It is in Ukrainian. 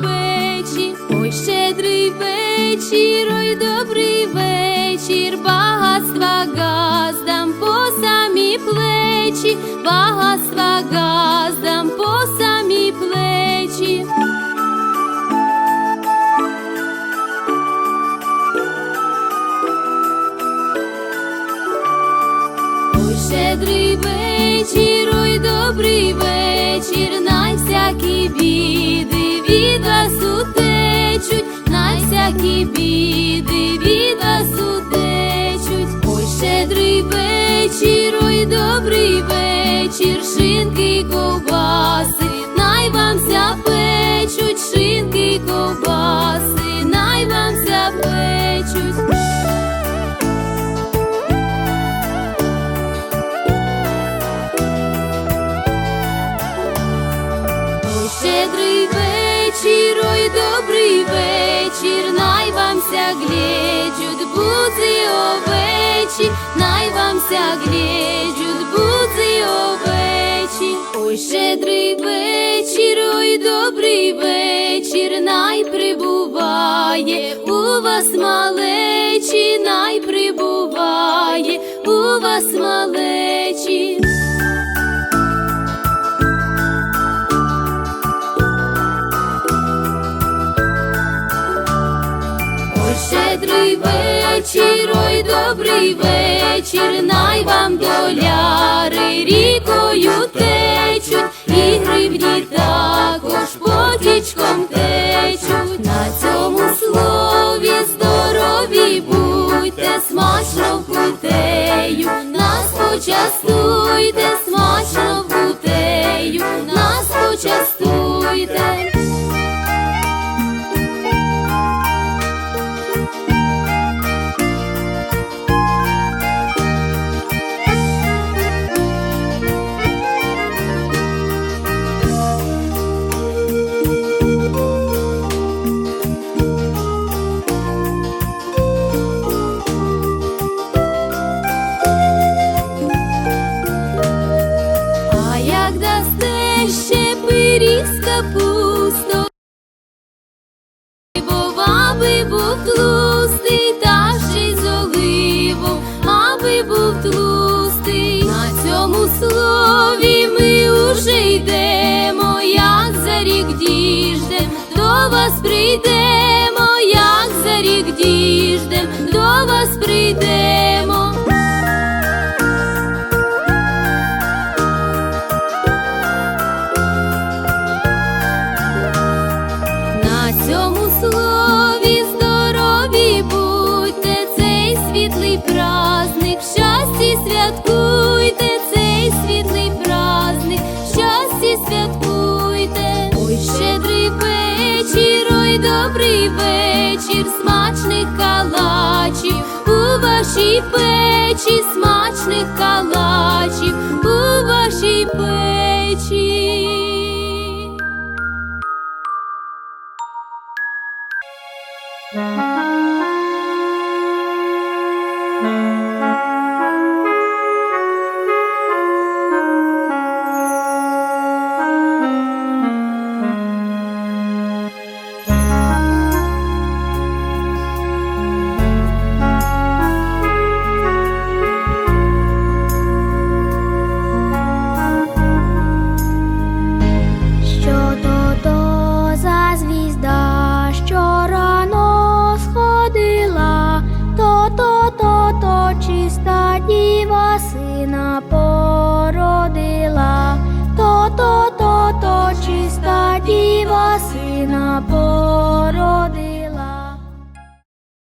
печі. Ой, щедрий вечір, ой, добрий вечір, багатства газдам по самі плечі, багатства газдам по самі плечі. Ой, щедрий вечір, добрий вечір, най всякі біди від вас утечуть, най всякі біди від вас утечуть. Ой, щедрий вечір, ой, добрий вечір, шинки ковбаси, овечі, най вам ся гледють будзи овечі. Ой, щедрий вечір, ой, добрий вечір, най прибуває у вас малечі, най прибуває у вас малечі. Ой, щедрий вечір, ой, добрий вечір, най вам доляри рікою течуть, і гривні також потічком течуть. На цьому слові здорові будьте, смачно вкутею, нас почастуйте, смачно вкутею, нас почастуйте. Прийдемо. На цьому слові здорові будьте, цей світлий праздник, в щасті святкуйте, цей світлий праздник, в святкуйте. Ой, щедрий вечір, ой, добрий вечір, смачних калачів вашій печі, смачних калачів у вашій печі.